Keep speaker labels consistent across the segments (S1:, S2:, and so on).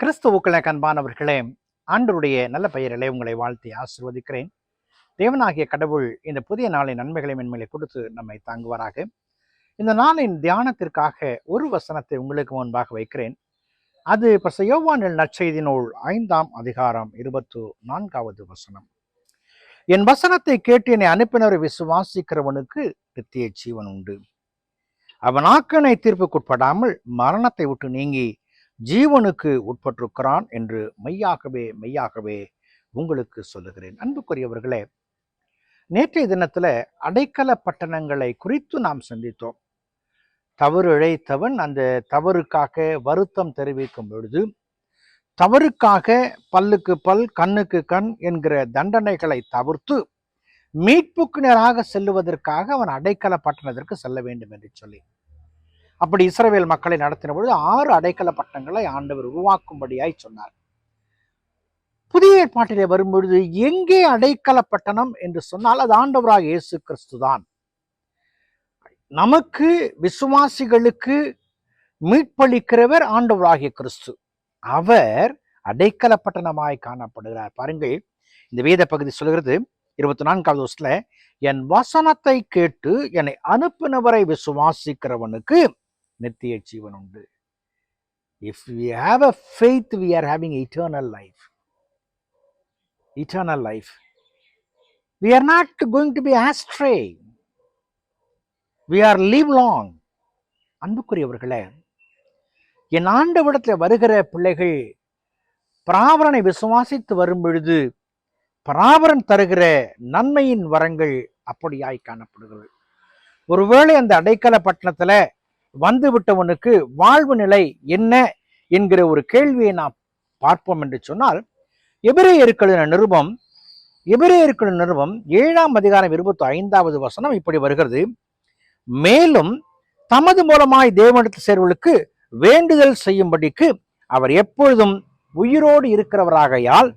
S1: கிறிஸ்துவுக்களை கண்பானவர்களே ஆண்டருடைய நல்ல பெயரிலே உங்களை வாழ்த்தி ஆசிர்வதிக்கிறேன். தேவனாகிய கடவுள் இந்த புதிய நாளின் நன்மைகளை மென்மையை கொடுத்து நம்மை தாங்குவாராக. இந்த நாளின் தியானத்திற்காக ஒரு வசனத்தை உங்களுக்கு முன்பாக வைக்கிறேன். அது பசயோவானில் நற்செய்தி நூல் ஐந்தாம் அதிகாரம் இருபத்து நான்காவது வசனம். என் வசனத்தை கேட்டு என்னை அனுப்பினரை விசுவாசிக்கிறவனுக்கு நித்திய ஜீவன் உண்டு. அவன் ஆக்கனை தீர்ப்புக்குட்படாமல் மரணத்தை விட்டு நீங்கி ஜீவனுக்கு உட்பட்டிருக்கிறான் என்று மெய்யாகவே மெய்யாகவே உங்களுக்கு சொல்லுகிறேன். அன்புக்குரியவர்களே நேற்றைய தினத்தில் அடைக்கல பட்டணங்களை குறித்து நாம் சிந்தித்தோம். தவறு இழைத்தவன் அந்த தவறுக்காக வருத்தம் தெரிவிக்கும் பொழுது தவறுக்காக பல்லுக்கு பல் கண்ணுக்கு கண் என்கிற தண்டனைகளை தவிர்த்து மீட்புக்கு நேராக செல்லுவதற்காக அவன் அடைக்கல பட்டணத்திற்கு செல்ல வேண்டும் என்று சொல்லி அப்படி இஸ்ரவேல் மக்களை நடத்தின பொழுது ஆறு அடைக்கல பட்டணங்களை ஆண்டவர் உருவாக்கும்படியாய் சொன்னார். புதிய ஏற்பாட்டிலே வரும்பொழுது எங்கே அடைக்கல பட்டணம் என்று சொன்னால் அது ஆண்டவராக இயேசு கிறிஸ்து தான். நமக்கு விசுவாசிகளுக்கு மீட்பளிக்கிறவர் ஆண்டவராகிய கிறிஸ்து. அவர் அடைக்கல பட்டணமாய் காணப்படுகிறார். பாருங்கள் இந்த வேத பகுதி சொல்கிறது இருபத்தி நான்காவது வருஷத்துல என் வசனத்தை கேட்டு என்னை அனுப்பினவரை விசுவாசிக்கிறவனுக்கு நித்திய ஜீவன் உண்டு. If we have a faith we are having eternal life eternal life we are not going to be astray we are live long அன்புக்குரியவர்களே என் ஆண்டவிடத்தில் வருகிற பிள்ளைகள் பராபரனை விசுவாசித்து வரும் பொழுது பராபரன் தருகிற நன்மையின் வரங்கள் அப்படியாய் காணப்படுகிறது. ஒருவேளை அந்த அடைக்கல பட்டணத்தில் வந்து விட்டவனுக்கு வாழ்வு நிலை என்ன என்கிற ஒரு கேள்வியை நாம் பார்ப்போம் என்று சொன்னால் எபிரேயர்களின் நிருபம் எபிரேயர்களின் நிருபம் ஏழாம் அதிகாரம் இருபத்தி ஐந்தாவது வசனம் இப்படி வருகிறது. மேலும் தமது மூலமாய் தேவனிடத்தில் சேர்வர்களுக்கு வேண்டுதல் செய்யும்படிக்கு அவர் எப்பொழுதும் உயிரோடு இருக்கிறவராகையால்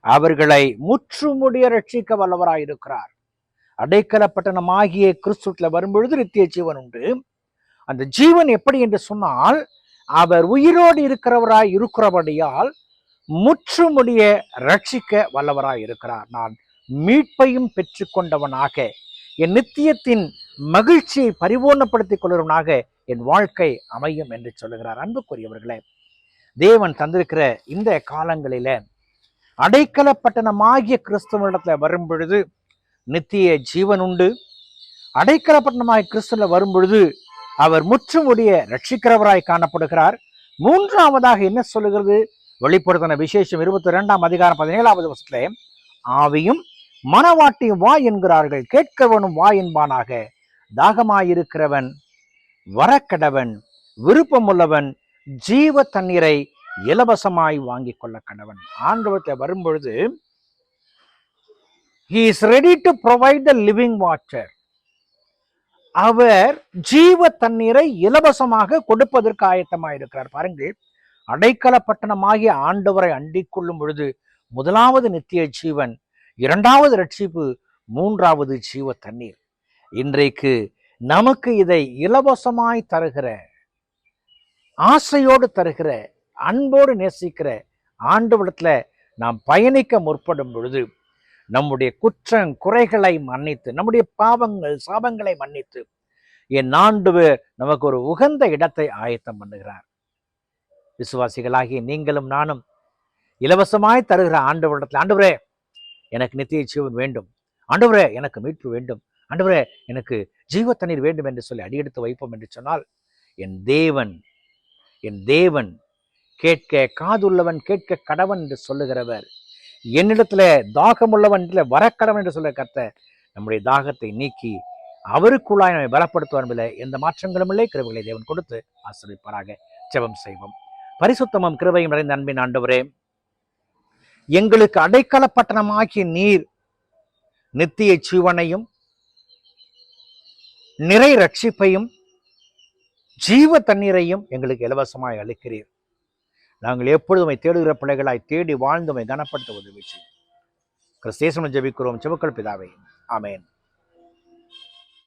S1: அவர்களை முற்றுமுடிய ரட்சிக்க வல்லவராய் இருக்கிறார் அடைக்கல பட்டணமாகிய வரும்பொழுது நித்திய ஜீவன் உண்டு. அந்த ஜீவன் எப்படி என்று சொன்னால் அவர் உயிரோடு இருக்கிறவராய் இருக்கிறபடியால் முற்றுமுடிய ரட்சிக்க வல்லவராய் இருக்கிறார். நான் மீட்பையும் பெற்றுக்கொண்டவனாக என் நித்தியத்தின் மகிழ்ச்சியை பரிபூர்ணப்படுத்திக் கொள்கிறவனாக என் வாழ்க்கை அமையும் என்று சொல்லுகிறார் அன்புக்குரியவர்களே. தேவன் தந்திருக்கிற இந்த காலங்களில அடைக்கல பட்டணமாகிய கிறிஸ்துவனிடத்துல வரும் பொழுது நித்திய ஜீவன் உண்டு. அடைக்கல பட்டணமாகிய கிறிஸ்துவ வரும் பொழுது அவர் முற்றுமுடிய ரட்சிக்கிறவராய் காணப்படுகிறார். மூன்றாவதாக என்ன சொல்லுகிறது? வெளிப்படுத்தின விசேஷம் இருபத்தி இரண்டாம் அதிகாரம் பதினேழாவது வருஷத்துல ஆவியும் மனவாட்டியும் வா என்கிறார்கள் கேட்கவனும் வா என்பானாக. தாகமாயிருக்கிறவன் வரக்கடவன் விருப்பமுள்ளவன் ஜீவ தண்ணீரை இலவசமாய் வாங்கி கொள்ள கடவன் ஆண்டவத்தை வரும்பொழுது he is ready to provide the living water அவர் ஜீவ தண்ணீரை இலவசமாக கொடுப்பதற்கு ஆயத்தமாயிருக்கிறார். பாருங்கள் அடைக்கல பட்டணமாகிய ஆண்டவரை அண்டிக் கொள்ளும் பொழுது முதலாவது நித்திய ஜீவன் இரண்டாவது ரட்சிப்பு மூன்றாவது ஜீவ தண்ணீர். இன்றைக்கு நமக்கு இதை இலவசமாய் தருகிற ஆசையோடு தருகிற அன்போடு நேசிக்கிற ஆண்டவிடத்துல நாம் பயணிக்க முற்படும் பொழுது நம்முடைய குற்றம் குறைகளை மன்னித்து நம்முடைய பாவங்கள் சாபங்களை மன்னித்து என் ஆண்டு நமக்கு ஒரு உகந்த இடத்தை ஆயத்தம் பண்ணுகிறார். விசுவாசிகளாகிய நீங்களும் நானும் இலவசமாய் தருகிற ஆண்டவரிடத்தில் ஆண்டவரே எனக்கு நித்திய ஜீவன் வேண்டும். ஆண்டவரே எனக்கு மீட்பு வேண்டும். ஆண்டவரே எனக்கு ஜீவ தண்ணீர் வேண்டும் என்று சொல்லி அடியெடுத்து வைப்போம் என்று சொன்னால் என் தேவன் என் தேவன் கேட்க காதுள்ளவன் கேட்க கடவன் என்று சொல்லுகிறவர் என்னிடத்துல தாகமுள்ளவன் வரக்கடவன் என்று சொல்ல கத்த நம்முடைய தாகத்தை நீக்கி அவருக்குள்ளாய் நம்மை பலப்படுத்துவார் என்பதில் எந்த மாற்றங்களும் இல்லை. கிருபைகளை தேவன் கொடுத்து ஆசிரியப்பாராக ஜெபம் செய்வோம். பரிசுத்தமும் கிருபையும் நிறைந்த அன்பின் ஆண்டவரே எங்களுக்கு அடைக்கல பட்டணமாகிய நீர் நித்திய ஜீவனையும் நிறை ரட்சிப்பையும் ஜீவ தண்ணீரையும் எங்களுக்கு இலவசமாய் அளிக்கிறீர். நாங்கள் எப்பொழுதுமை தேடுகிற பிள்ளைகளாய் தேடி வாழ்ந்தமை கனப்படுத்த உதவி செய்யும் கிறிஸ்தேசம் ஜெபிக்கிறோம். செபக்கள் பிதாவை ஆமேன்.